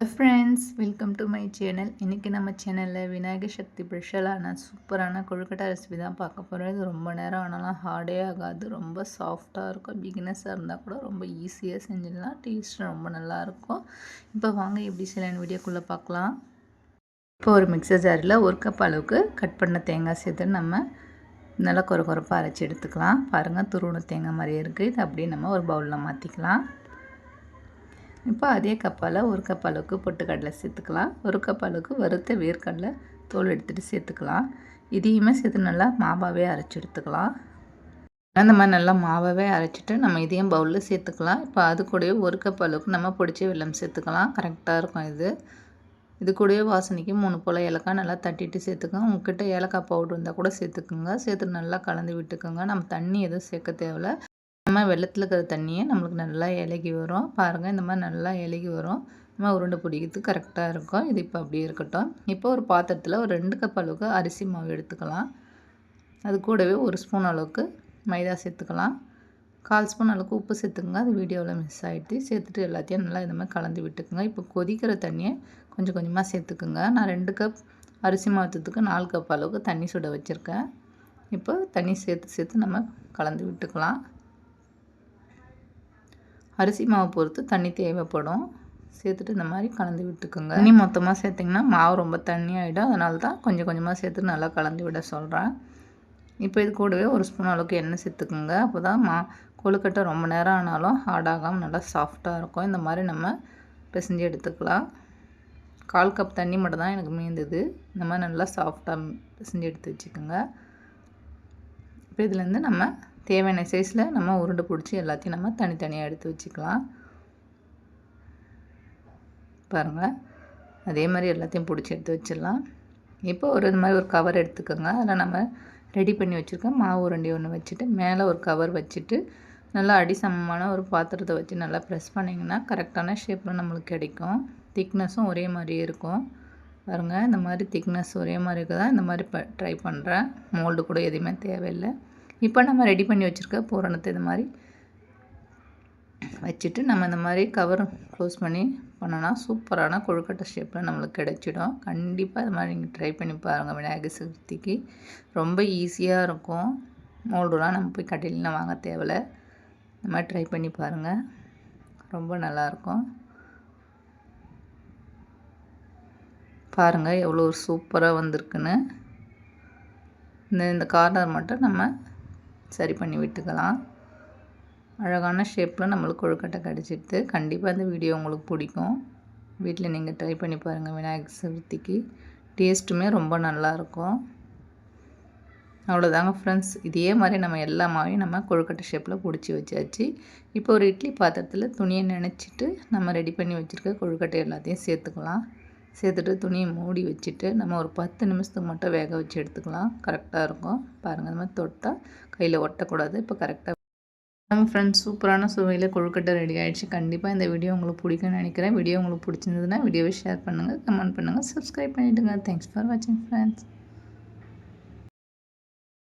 Friends welcome to my channel இன்றைக்கி நம்ம சேனலில் விநாயகர் சக்தி ஸ்பெஷலான சூப்பரான கொழுக்கட்டை ரெசிபி தான் பார்க்க போகிறோம் இது ரொம்ப நேரம் ஆனாலும் ஹார்டே ஆகாது. ரொம்ப சாஃப்டாக இருக்கும். பிகினஸாக இருந்தால் கூட ரொம்ப ஈஸியாக செஞ்சிடலாம். டேஸ்ட் ரொம்ப நல்லாயிருக்கும் இப்போ வாங்க எப்படி செய்யலான்னு வீடியோக்குள்ளே பார்க்கலாம். இப்போ ஒரு மிக்சர் ஜாரில் ஒரு கப் அளவுக்கு கட் பண்ண தேங்காய் சேர்த்து நம்ம நல்லா குறை குறைப்பாக அரைச்சி எடுத்துக்கலாம். பாருங்கள் துருவண தேங்காய் மாதிரியே இருக்குது இது அப்படியே நம்ம ஒரு பவுலில் மாற்றிக்கலாம் இப்போ அதே கப்பால் ஒரு கப் அளவுக்கு பொட்டுக்கடலை சேர்த்துக்கலாம். ஒரு கப் அளவுக்கு வறுத்த வேர்க்கடலை தோல் எடுத்துகிட்டு சேர்த்துக்கலாம். இதையுமே சேர்த்து நல்லா மாவாகவே அரைச்சி எடுத்துக்கலாம். அந்த மாதிரி நல்லா மாவாகவே அரைச்சிட்டு நம்ம இதையும் பவுலில் சேர்த்துக்கலாம். இப்போ அது கூடவே ஒரு கப் அளவுக்கு நம்ம பிடிச்ச வெள்ளம் சேர்த்துக்கலாம். கரெக்டாக இருக்கும் இது. இது கூடவே வாசனைக்கு மூணு போல் ஏலக்காய் நல்லா தட்டிட்டு சேர்த்துக்கோங்க. உங்ககிட்ட ஏலக்காய் பவுடர் இருந்தால் கூட சேர்த்துக்குங்க. சேர்த்து நல்லா கலந்து விட்டுக்கோங்க. நம்ம தண்ணி எதுவும் சேர்க்க தேவையில்ல. நம்ம வெள்ளத்தில் இருக்கிற தண்ணியை நம்மளுக்கு நல்லா இலகி வரும். பாருங்கள் இந்த மாதிரி நல்லா இலகி வரும். நம்ம உருண்டை பிடிக்கிறதுக்கு கரெக்டாக இருக்கும். இது இப்போ அப்படியே இருக்கட்டும். இப்போ ஒரு பாத்திரத்தில் ஒரு ரெண்டு கப் அளவுக்கு அரிசி மாவு எடுத்துக்கலாம். அது கூடவே ஒரு ஸ்பூன் அளவுக்கு மைதா சேர்த்துக்கலாம். கால் ஸ்பூன் அளவுக்கு உப்பு சேர்த்துக்கோங்க. அது வீடியோவில் மிஸ் ஆகிட்டு சேர்த்துட்டு எல்லாத்தையும் நல்லா இந்த மாதிரி கலந்து விட்டுக்குங்க. இப்போ கொதிக்கிற தண்ணியை கொஞ்சம் கொஞ்சமாக சேர்த்துக்குங்க. நான் ரெண்டு கப் அரிசி மாற்றத்துக்கு நாலு கப் அளவுக்கு தண்ணி சுட வச்சுருக்கேன். இப்போ தண்ணி சேர்த்து சேர்த்து நம்ம கலந்து விட்டுக்கலாம். அரிசி மாவு பொறுத்து தண்ணி தேவைப்படும். சேர்த்துட்டு இந்த மாதிரி கலந்து விட்டுக்கோங்க. தண்ணி மொத்தமாக சேர்த்திங்கன்னா மாவு ரொம்ப தண்ணி ஆகிடும் அதனால தான் கொஞ்சம் கொஞ்சமாக சேர்த்து நல்லா கலந்து விட சொல்கிறேன் இப்போ இது கூடவே ஒரு ஸ்பூன் அளவுக்கு எண்ணெய் சேர்த்துக்குங்க. அப்போ தான் மா கொழுக்கட்டை ரொம்ப நேரம் ஆனாலும் ஹார்டாகாமல் நல்லா சாஃப்டாக இருக்கும். இந்த மாதிரி நம்ம பிசைஞ்சு எடுத்துக்கலாம். கால் கப் தண்ணி மட்டும் தான் எனக்கு மீந்தது. இந்த மாதிரி நல்லா சாஃப்டாக பிசைஞ்சு எடுத்து வச்சுக்கோங்க. இப்போ இதுலேருந்து நம்ம தேவையான சைஸில் நம்ம உருண்டை பிடிச்சி எல்லாத்தையும் நம்ம தனித்தனியாக எடுத்து வச்சுக்கலாம். பாருங்கள் அதே மாதிரி எல்லாத்தையும் பிடிச்சி எடுத்து வச்சிடலாம். இப்போ ஒரு இது மாதிரி ஒரு கவர் எடுத்துக்கோங்க. அதில் நம்ம ரெடி பண்ணி வச்சுருக்கோம் மாவு உருண்டி ஒன்று வச்சுட்டு மேலே ஒரு கவர் வச்சுட்டு நல்லா அடி சமமான ஒரு பாத்திரத்தை வச்சு நல்லா ப்ரெஸ் பண்ணிங்கன்னா கரெக்டான ஷேப்பில் நம்மளுக்கு கிடைக்கும். திக்னஸும் ஒரே மாதிரியே இருக்கும். பாருங்கள் இந்த மாதிரி திக்னஸ் ஒரே மாதிரி இருக்குதா? இந்த மாதிரி ப ட்ரை பண்ணுறேன் மோல்டு கூட எதுவுமே தேவையில்லை. இப்போ நம்ம ரெடி பண்ணி வச்சுருக்க பூரணத்தை இது மாதிரி வச்சுட்டு நம்ம இந்த மாதிரி கவர் க்ளோஸ் பண்ணி பண்ணோன்னா சூப்பரான கொழுக்கட்டை ஷேப்பில் நம்மளுக்கு கிடைச்சிடும். கண்டிப்பாக இது மாதிரி நீங்கள் ட்ரை பண்ணி பாருங்கள் விநாயகர் சதுர்த்திக்கு. ரொம்ப ஈஸியாக இருக்கும். மோல்டுலாம் நம்ம போய் கடையிலாம் வாங்க தேவையில்ல. இந்த மாதிரி ட்ரை பண்ணி பாருங்கள் ரொம்ப நல்லாயிருக்கும் பாருங்கள் எவ்வளோ சூப்பராக வந்திருக்குன்னு. இந்த இந்த கார்னர் மட்டும் நம்ம சரி பண்ணி விட்டுக்கலாம். அழகான ஷேப்பில் நம்மளுக்கு கொழுக்கட்டை கிடச்சிடுது கண்டிப்பாக இந்த வீடியோ உங்களுக்கு பிடிக்கும். வீட்டில் நீங்கள் ட்ரை பண்ணி பாருங்கள் விநாயகர் சதுர்த்திக்கு. டேஸ்ட்டுமே ரொம்ப நல்லாயிருக்கும். அவ்வளோதாங்க ஃப்ரெண்ட்ஸ் இதே மாதிரி நம்ம எல்லா மாவையும் நம்ம கொழுக்கட்டை ஷேப்பில் பிடிச்சி வச்சாச்சு. இப்போ ஒரு இட்லி பாத்திரத்தில் துணியை நினச்சிட்டு நம்ம ரெடி பண்ணி வச்சுருக்க கொழுக்கட்டை எல்லாத்தையும் சேர்த்துக்கலாம். சேர்த்துட்டு துணியை மூடி வச்சுட்டு நம்ம ஒரு பத்து நிமிஷத்துக்கு மட்டும் வேக வச்சு எடுத்துக்கலாம். கரெக்டாக இருக்கும். பாருங்கள் இந்த மாதிரி தொட்டால் கையில் ஒட்டக்கூடாது. இப்போ கரெக்டாக நம்ம ஃப்ரெண்ட்ஸ் சூப்பரான சுவையில் கொழுக்கட்டை ரெடி ஆகிடுச்சு கண்டிப்பாக இந்த வீடியோ உங்களுக்கு பிடிக்கும்னு நினைக்கிறேன். வீடியோ உங்களுக்கு பிடிச்சிருந்ததுன்னா வீடியோவை ஷேர் பண்ணுங்கள் கமெண்ட் பண்ணுங்கள் சப்ஸ்கிரைப் பண்ணிவிடுங்க தேங்க்ஸ் ஃபார் வாட்சிங் ஃப்ரெண்ட்ஸ்